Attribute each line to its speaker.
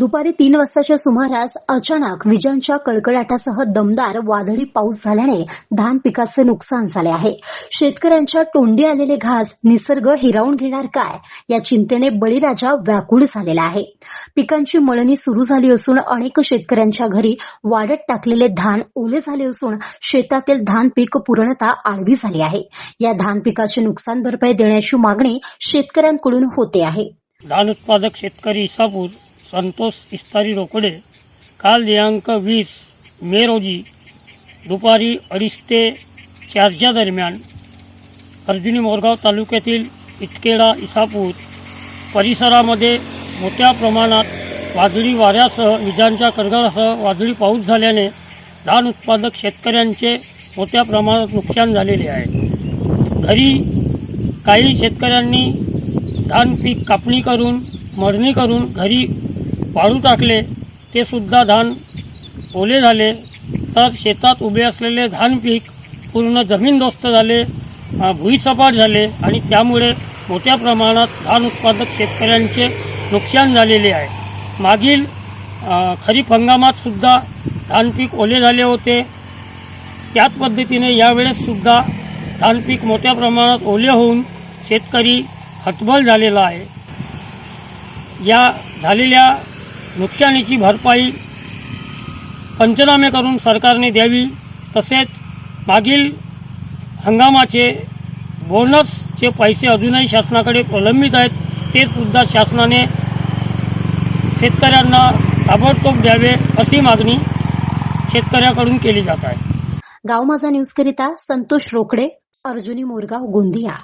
Speaker 1: दुपारी तीन वाजताच्या सुमारास अचानक विजांच्या कडकडाटासह दमदार वादळी पाऊस झाल्याने धान पिकाचे नुकसान झाले आहे. शेतकऱ्यांच्या तोंडी आलेले घास निसर्ग हिरावून घेणार काय या चिंतेने बळीराजा व्याकुळ झालेला आहे. पिकांची मळणी सुरू झाली असून अनेक शेतकऱ्यांच्या घरी वाढत टाकलेले धान ओले झाले असून शेतातील धान पीक पूर्णता आडवी झाली आहे. या धान पिकाची नुकसान भरपाई देण्याची मागणी शेतकऱ्यांकडून होते आहे.
Speaker 2: धान उत्पादक शेतकरी इसापूर संतोष इस्तारी रोकडे काल दिनांक वीस मे रोजी दुपारी अडीच ते चारच्या दरम्यान अर्जुनी मोरगाव तालुक्यातील इटकेडा इसापूर परिसरामध्ये मोठ्या प्रमाणात वादळी वाऱ्यासह विजांच्या कडगडासह वादळी पाऊस झाल्याने धान उत्पादक शेतकऱ्यांचे मोठ्या प्रमाणात नुकसान झालेले आहे. घरी काही शेतकऱ्यांनी धान पीक कापणी करून मळणी करून घरी वाळू टाकले ते सुद्धा धान ओले झाले. तर शेतात उभे असलेले धान पीक पूर्ण जमीनदोस्त झाले भुईसपाट झाले आणि त्यामुळे मोठ्या प्रमाणात धान उत्पादक शेतकऱ्यांचे नुकसान झालेले आहे. मागील खरीप हंगामात सुद्धा धान पीक ओले झाले होते. त्याच पद्धतीने यावेळेससुद्धा धान पीक मोठ्या प्रमाणात ओले होऊन शेतकरी हतबल झालेला आहे. या झालेल्या नुकसानीची भरपाई पंचनामे करून सरकारने द्यावी. तसेच मागील हंगामाचे बोनसचे पैसे अजूनही शासनाकडे प्रलंबित आहेत. ते सुद्धा शासनाने शेतकऱ्यांना ताबडतोब द्यावे अशी मागणी शेतकऱ्याकडून केली जात आहे.
Speaker 1: गाव माझा न्यूज करिता संतोष रोकडे अर्जुनी मोरगाव गोंदिया.